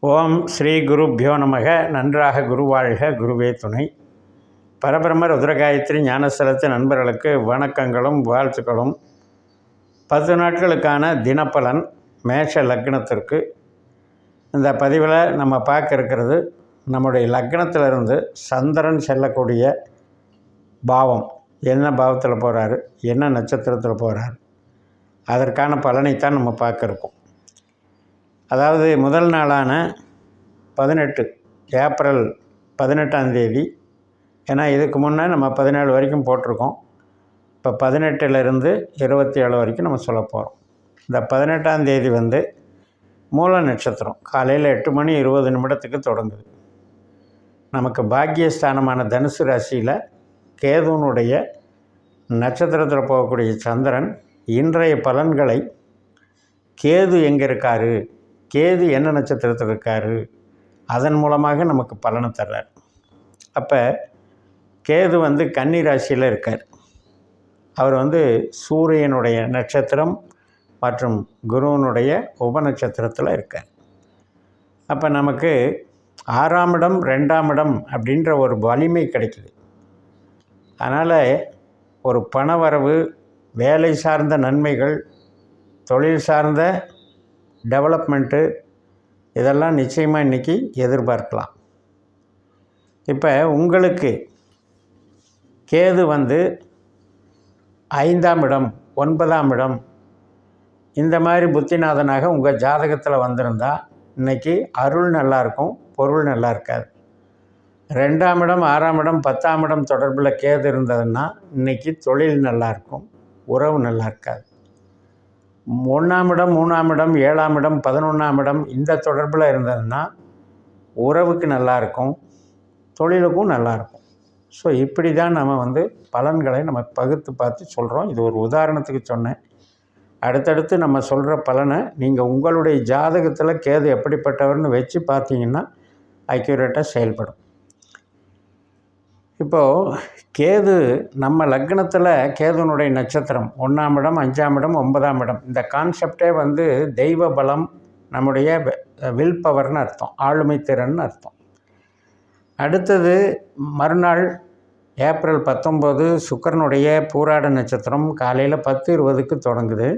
ஓம் ஸ்ரீ குருப்பியோ நமக. நன்றாக குருவாழ்க. குருவே துணை. பரபிரம ருத்ரகாயத்ரி ஞானஸ்தலத்து நண்பர்களுக்கு வணக்கங்களும் வாழ்த்துக்களும். பத்து நாட்களுக்கான தினப்பலன் மேஷ லக்னத்திற்கு. இந்த பதிவில் நம்ம பார்க்க இருக்கிறது நம்முடைய லக்னத்திலிருந்து சந்திரன் செல்லக்கூடிய பாவம். என்ன பாவத்தில் போகிறாரு என்ன நட்சத்திரத்தில் போகிறார் அதற்கான பலனைத்தான் நம்ம பார்க்க இருக்கோம். அதாவது முதல் நாளான பதினெட்டு ஏப்ரல் பதினெட்டாந்தேதி ஏன்னா இதுக்கு முன்னே நம்ம பதினேழு வரைக்கும் போட்டிருக்கோம். இப்போ பதினெட்டுலேருந்து இருபத்தி ஏழு வரைக்கும் நம்ம சொல்ல போகிறோம் இந்த பதினெட்டாம் தேதி வந்து மூல நட்சத்திரம். காலையில் எட்டு மணி இருபது நிமிடத்துக்கு தொடங்குது. நமக்கு பாக்கியஸ்தானமான தனுசு ராசியில் கேதுனுடைய நட்சத்திரத்தில் போகக்கூடிய சந்திரன் இன்றைய பலன்களை கேது எங்கே இருக்காரு? கேது என்ன நட்சத்திரத்தில் இருக்கார்? அதன் மூலமாக நமக்கு பலனை தர்றார். அப்போ கேது வந்து கன்னி ராசியில் இருக்கார். அவர் வந்து சூரியனுடைய நட்சத்திரம் மற்றும் குருவனுடைய உபநட்சத்திரத்தில் இருக்கார். அப்போ நமக்கு ஆறாம் இடம் ரெண்டாம் இடம் அப்படின்ற ஒரு வலிமை கிடைக்குது. அதனால் ஒரு பணவரவு வேலை சார்ந்த நன்மைகள் தொழில் சார்ந்த டெவலப்மெண்ட்டு இதெல்லாம் நிச்சயமாக இன்றைக்கி எதிர்பார்க்கலாம். இப்போ உங்களுக்கு கேது வந்து ஐந்தாம் இடம் ஒன்பதாம் இடம் இந்த மாதிரி புத்திநாதனாக உங்கள் ஜாதகத்தில் வந்திருந்தால் இன்றைக்கி அருள் நல்லாயிருக்கும் பொருள் நல்லா இருக்காது ரெண்டாம் இடம் ஆறாம் இடம் பத்தாம் இடம் தொடர்பில் கேது இருந்ததுன்னா இன்றைக்கி தொழில் நல்லாயிருக்கும் உறவு நல்லா இருக்காது ஒன்றாம் இடம் மூணாம் இடம் ஏழாம் இடம் பதினொன்றாம் இடம் இந்த தொடர்பில் இருந்ததுன்னா உறவுக்கு நல்லாயிருக்கும் தொழிலுக்கும் நல்லாயிருக்கும் ஸோ இப்படி தான் நம்ம வந்து பலன்களை நம்ம பகுத்து பார்த்து சொல்கிறோம் இது ஒரு உதாரணத்துக்கு சொன்னேன். அடுத்தடுத்து நம்ம சொல்கிற பலனை நீங்கள் உங்களுடைய ஜாதகத்தில் கேது எப்படிப்பட்டவர்னு வச்சு பார்த்தீங்கன்னா அக்யூரேட்டாக செயல்படும். இப்போது கேது நம்ம லக்னத்தில் கேதுனுடைய நட்சத்திரம் ஒன்றாம் இடம் அஞ்சாம் இடம் ஒன்பதாம் இடம். இந்த கான்செப்டே வந்து தெய்வ பலம் நம்முடைய வில் பவர்னு அர்த்தம் ஆளுமை திறன் அர்த்தம். அடுத்தது மறுநாள் ஏப்ரல் பத்தொம்போது சுக்கரனுடைய பூராட நட்சத்திரம் காலையில் பத்து இருபதுக்கு தொடங்குது.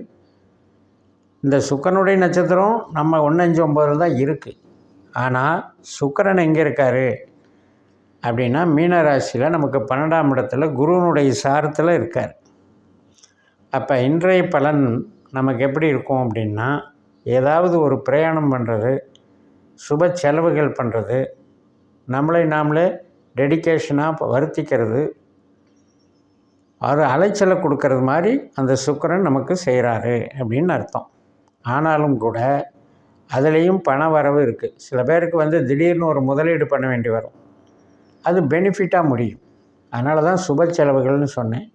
இந்த சுக்கரனுடைய நட்சத்திரம் நம்ம ஒன்று அஞ்சு ஒம்பதில் தான் இருக்குது ஆனால் சுக்கரன் எங்கே இருக்கார்? அப்படின்னா மீனராசியில் நமக்கு பன்னெண்டாம் இடத்துல குருவனுடைய சாரத்தில் இருக்கார். அப்போ இன்றைய பலன் நமக்கு எப்படி இருக்கும் அப்படின்னா ஏதாவது ஒரு பிரயாணம் பண்ணுறது சுப செலவுகள் பண்ணுறது நம்மளை நாமளே டெடிக்கேஷனாக வருத்திக்கிறது அது அலைச்சலை கொடுக்கறது மாதிரி அந்த சுக்கரன் நமக்கு செய்கிறாரு அப்படின்னு அர்த்தம். ஆனாலும் கூட அதுலேயும் பண வரவு இருக்குது சில பேருக்கு வந்து திடீர்னு ஒரு முதலீடு பண்ண வேண்டி வரும். அது பெனிஃபிட்டாக முடியும். அதனால தான் சுப செலவுகள்னு சொன்னேன்.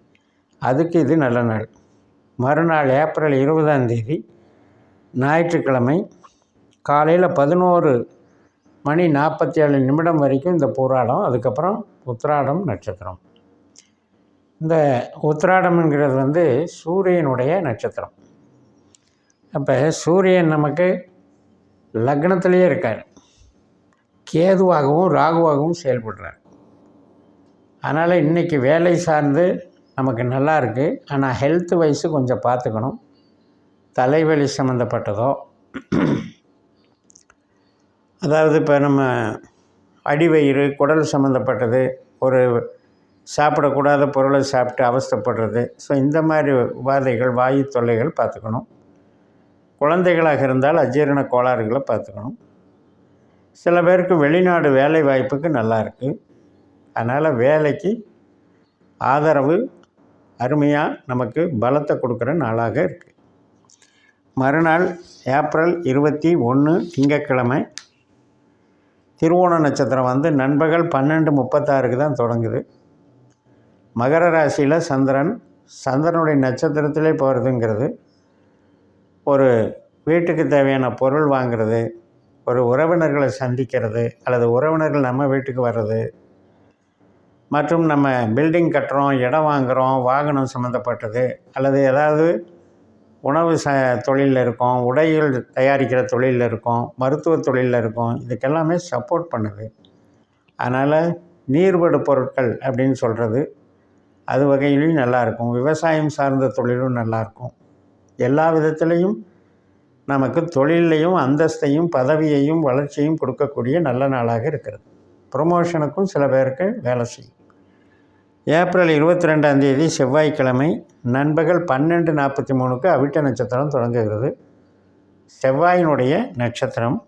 அதுக்கு இது நல்ல நாள். மறுநாள் ஏப்ரல் இருபதாம் தேதி ஞாயிற்றுக்கிழமை காலையில் பதினோரு மணி நாற்பத்தி ஏழு நிமிடம் வரைக்கும் இந்த பூராடம் அதுக்கப்புறம் உத்திராடம் நட்சத்திரம். இந்த உத்திராடம்ங்கிறது வந்து சூரியனுடைய நட்சத்திரம். அப்போ சூரியன் நமக்கு லக்னத்திலேயே இருக்கார். கேதுவாகவும் ராகுவாகவும் செயல்படுறார். அதனால் இன்றைக்கி வேலை சார்ந்து நமக்கு நல்லா இருக்குது ஆனால் ஹெல்த் வைஸு கொஞ்சம் பார்த்துக்கணும். தலைவலி சம்மந்தப்பட்டதோ அதாவது இப்போ நம்ம அடிவயிறு குடல் சம்மந்தப்பட்டது ஒரு சாப்பிடக்கூடாத பொருளை சாப்பிட்டு அவஸ்தைப்படுறது. ஸோ இந்த மாதிரி உபாதைகள் வாயு தொல்லைகள் பார்த்துக்கணும். குழந்தைகளாக இருந்தால் அஜீரண கோளாறுகளை பார்த்துக்கணும். சில பேருக்கு வெளிநாடு வேலை வாய்ப்புக்கு நல்லா இருக்குது அதனால் வேலைக்கு ஆதரவு அருமையாக நமக்கு பலத்தை கொடுக்குற நாளாக இருக்குது மறுநாள் ஏப்ரல் இருபத்தி ஒன்று திங்கக்கிழமை திருவோண நட்சத்திரம் வந்து நண்பகல் பன்னெண்டு முப்பத்தாறுக்கு தான் தொடங்குது. மகர ராசியில் சந்திரன் சந்திரனுடைய நட்சத்திரத்திலே போகிறதுங்கிறது ஒரு வீட்டுக்கு தேவையான பொருள் வாங்கிறது ஒரு உறவினர்களை சந்திக்கிறது அல்லது உறவினர்கள் நம்ம வீட்டுக்கு வர்றது மற்றும் நம்ம பில்டிங் கட்டுறோம் இடம் வாங்குகிறோம் வாகனம் சம்மந்தப்பட்டது அல்லது ஏதாவது உணவு ச தொழிலில் இருக்கோம் உடைகள் தயாரிக்கிற தொழிலில் இருக்கோம் மருத்துவ தொழிலில் இருக்கோம் இதுக்கெல்லாமே சப்போர்ட் பண்ணுது. அதனால் நீர்வடு பொருட்கள் அப்படின்னு சொல்கிறது அது வகையிலையும் நல்லாயிருக்கும் விவசாயம் சார்ந்த தொழிலும் நல்லாயிருக்கும் எல்லா விதத்துலேயும் நமக்கு தொழிலையும் அந்தஸ்தையும் பதவியையும் வளர்ச்சியும் கொடுக்கக்கூடிய நல்ல நாளாக இருக்கிறது. ப்ரொமோஷனுக்கும் சில பேருக்கு வேலை செய்யும். ஏப்ரல் இருபத்தி ரெண்டாம் தேதி செவ்வாய்க்கிழமை நண்பகல் பன்னெண்டு நாற்பத்தி மூணுக்கு அவிட்ட நட்சத்திரம் தொடங்குகிறது. செவ்வாயினுடைய நட்சத்திரம்.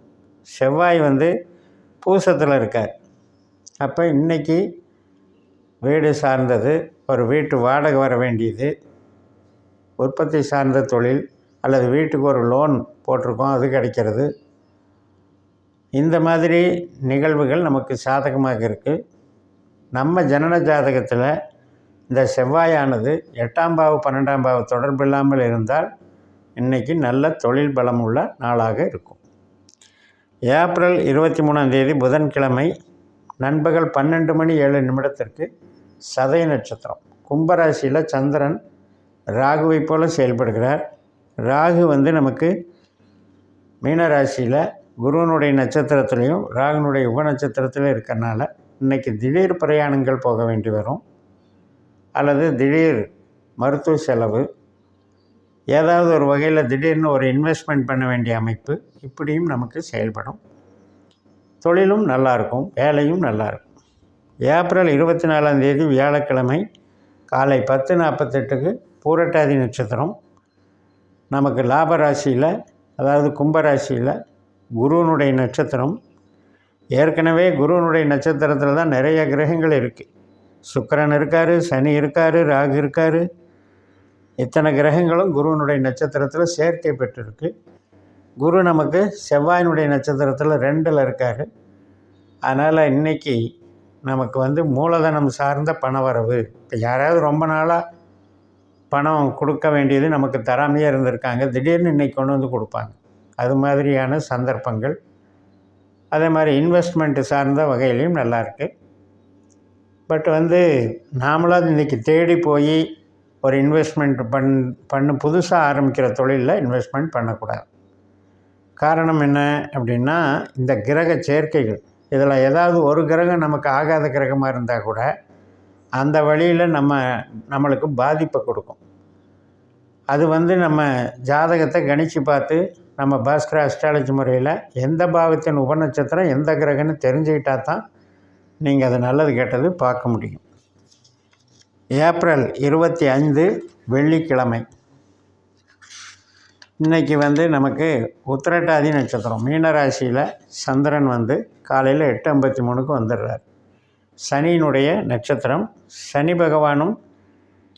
செவ்வாய் வந்து பூசத்தில் இருக்கார். அப்போ இன்றைக்கி வீடு சார்ந்தது ஒரு வீட்டு வாடகை வர வேண்டியது உற்பத்தி சார்ந்த தொழில் அல்லது வீட்டுக்கு ஒரு லோன் போட்டிருக்கோம் அது கிடைக்கிறது. இந்த மாதிரி நிகழ்வுகள் நமக்கு சாதகமாக இருக்குது நம்ம ஜனன ஜாதகத்தில் இந்த செவ்வாயானது எட்டாம் பாவு பன்னெண்டாம் பாவு தொடர்பு இல்லாமல் இருந்தால் இன்றைக்கி நல்ல தொழில் பலம் உள்ள நாளாக இருக்கும். ஏப்ரல் இருபத்தி மூணாம் தேதி புதன்கிழமை நண்பகல் பன்னெண்டு மணி ஏழு நிமிடத்திற்கு சதய நட்சத்திரம். கும்பராசியில் சந்திரன் ராகுவை போல செயல்படுகிறார். ராகு வந்து நமக்கு மீனராசியில் குருவனுடைய நட்சத்திரத்துலேயும் ராகுனுடைய உப நட்சத்திரத்திலும் இருக்கிறனால இன்றைக்கி திடீர் பிரயாணங்கள் போக வேண்டி வரும். அல்லது திடீர் மருத்துவ செலவு ஏதாவது ஒரு வகையில் திடீர்னு ஒரு இன்வெஸ்ட்மெண்ட் பண்ண வேண்டிய அமைப்பு இப்படியும் நமக்கு செயல்படும். தொழிலும் நல்லாயிருக்கும் வேலையும் நல்லாயிருக்கும் ஏப்ரல் இருபத்தி நாலாம் தேதி வியாழக்கிழமை காலை பத்து நாற்பத்தெட்டுக்கு பூரட்டாதி நட்சத்திரம் நமக்கு லாப ராசியில் அதாவது கும்பராசியில் குருவனுடைய நட்சத்திரம். ஏற்கனவே குருவனுடைய நட்சத்திரத்தில் தான் நிறைய கிரகங்கள் இருக்குது சுக்கரன் இருக்கார் சனி இருக்கார் ராகு இருக்கார். இத்தனை கிரகங்களும் குருவனுடைய நட்சத்திரத்தில் சேர்க்கை பெற்றிருக்கு. குரு நமக்கு செவ்வாயினுடைய நட்சத்திரத்தில் ரெண்டில் இருக்கார். அதனால் இன்றைக்கி நமக்கு வந்து மூலதனம் சார்ந்த பணவரவு. இப்போ யாராவது ரொம்ப நாளாக பணம் கொடுக்க வேண்டியது நமக்கு தராமையே இருந்திருக்காங்க. திடீர்னு இன்றைக்கி கொண்டு வந்து கொடுப்பாங்க. அது மாதிரியான சந்தர்ப்பங்கள். அதே மாதிரி இன்வெஸ்ட்மெண்ட்டு சார்ந்த வகையிலையும் நல்லாயிருக்கு பட் வந்து நாமளாக இன்றைக்கி தேடி போய் ஒரு இன்வெஸ்ட்மெண்ட் பண் பண்ணு புதுசாக ஆரம்பிக்கிற தொழிலில் இன்வெஸ்ட்மெண்ட் பண்ணக்கூடாது. காரணம் என்ன அப்படின்னா இந்த கிரக சேர்க்கைகள். இதில் ஏதாவது ஒரு கிரகம் நமக்கு ஆகாத கிரகமாக இருந்தால் கூட அந்த வழியில் நம்ம நம்மளுக்கு பாதிப்பை கொடுக்கும். அது வந்து நம்ம ஜாதகத்தை கணித்து பார்த்து நம்ம பாஸ்கர அஸ்ட்ராலஜி முறையில் எந்த பாவத்தின் உபநட்சத்திரம் எந்த கிரகம்னு தெரிஞ்சுக்கிட்டால் தான் நீங்கள் அது நல்லது கெட்டது பார்க்க முடியும். ஏப்ரல் இருபத்தி ஐந்து வெள்ளிக்கிழமை. இன்றைக்கி வந்து நமக்கு உத்திரட்டாதி நட்சத்திரம். மீனராசியில் சந்திரன் வந்து காலையில் எட்டு ஐம்பத்தி மூணுக்கு வந்துடுறார். சனியினுடைய நட்சத்திரம் சனி பகவானும்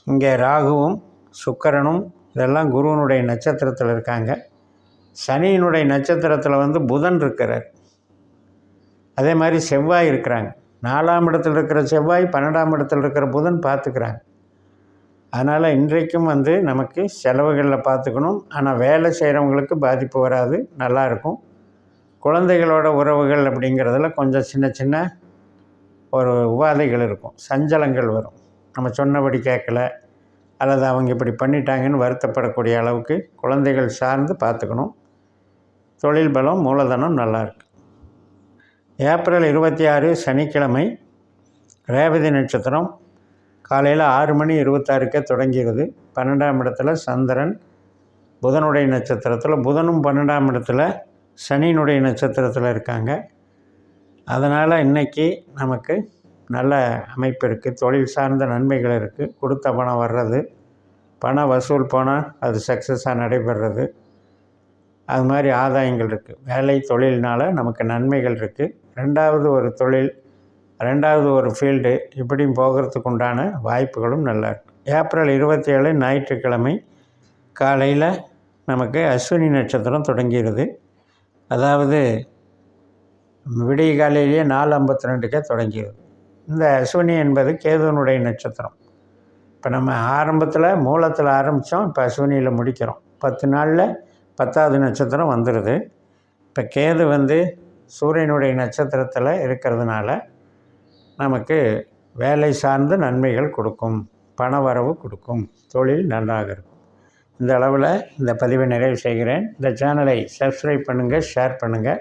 இங்கே ராகுவும் சுக்கரனும் இதெல்லாம் குருவனுடைய நட்சத்திரத்தில் இருக்காங்க. சனியினுடைய நட்சத்திரத்தில் வந்து புதன் இருக்கிறார். அதே மாதிரி செவ்வாய் இருக்கிறாங்க. நாலாம் இடத்தில் இருக்கிற செவ்வாய் பன்னெண்டாம் இடத்தில் இருக்கிற புதன் பார்த்துக்கிறாங்க. அதனால் இன்றைக்கும் வந்து நமக்கு செலவுகளில் பார்த்துக்கணும். ஆனால் வேலை செய்கிறவங்களுக்கு பாதிப்பு வராது. நல்லாயிருக்கும் குழந்தைகளோட உறவுகள் அப்படிங்கிறதுல கொஞ்சம் சின்ன சின்ன ஒரு உபாதைகள் இருக்கும். சஞ்சலங்கள் வரும். நம்ம சொன்னபடி கேட்கல. அல்லது அவங்க இப்படி பண்ணிட்டாங்கன்னு வருத்தப்படக்கூடிய அளவுக்கு குழந்தைகள் சார்ந்து பார்த்துக்கணும். தொழில் பலம் மூலதனம் நல்லாயிருக்கு ஏப்ரல் இருபத்தி ஆறு சனிக்கிழமை ரேவதி நட்சத்திரம். காலையில் ஆறு மணி இருபத்தாறுக்கே தொடங்கிறது. பன்னெண்டாம் இடத்துல சந்திரன் புதனுடைய நட்சத்திரத்தில் புதனும் பன்னெண்டாம் இடத்துல சனியினுடைய நட்சத்திரத்தில் இருக்காங்க. அதனால் இன்றைக்கி நமக்கு நல்ல அமைப்பு இருக்குது தொழில் சார்ந்த நன்மைகள் இருக்குது கொடுத்த பணம் வர்றது பணம் வசூல் போனால் அது சக்ஸஸாக நடைபெறுறது அது மாதிரி ஆதாயங்கள் இருக்குது வேலை தொழில்னால் நமக்கு நன்மைகள் இருக்குது ரெண்டாவது ஒரு தொழில் ரெண்டாவது ஒரு ஃபீல்டு இப்படியும் போகிறதுக்கு உண்டான வாய்ப்புகளும் நல்லா இருக்குது ஏப்ரல் இருபத்தி ஏழு ஞாயிற்றுக்கிழமை காலையில் நமக்கு அஸ்வினி நட்சத்திரம் தொடங்கிறது அதாவது விடிய காலையிலேயே நாலு ஐம்பத்தி ரெண்டுக்கே தொடங்கியது. இந்த அஸ்வினி என்பது கேதுவனுடைய நட்சத்திரம். இப்போ நம்ம ஆரம்பத்தில் மூலத்தில் ஆரம்பித்தோம் இப்போ அஸ்வினியில் முடிக்கிறோம். பத்து நாளில் பத்தாவது நட்சத்திரம் வந்துடுது இப்போ கேது வந்து சூரியனுடைய நட்சத்திரத்தில் இருக்கிறதுனால நமக்கு வேலை சார்ந்த நன்மைகள் கொடுக்கும் பண வரவு கொடுக்கும் தொழில் நன்றாக இருக்கும். இந்த அளவில் இந்த பதிவை நிறைவு செய்கிறேன். இந்த சேனலை சப்ஸ்கிரைப் பண்ணுங்கள் ஷேர் பண்ணுங்கள்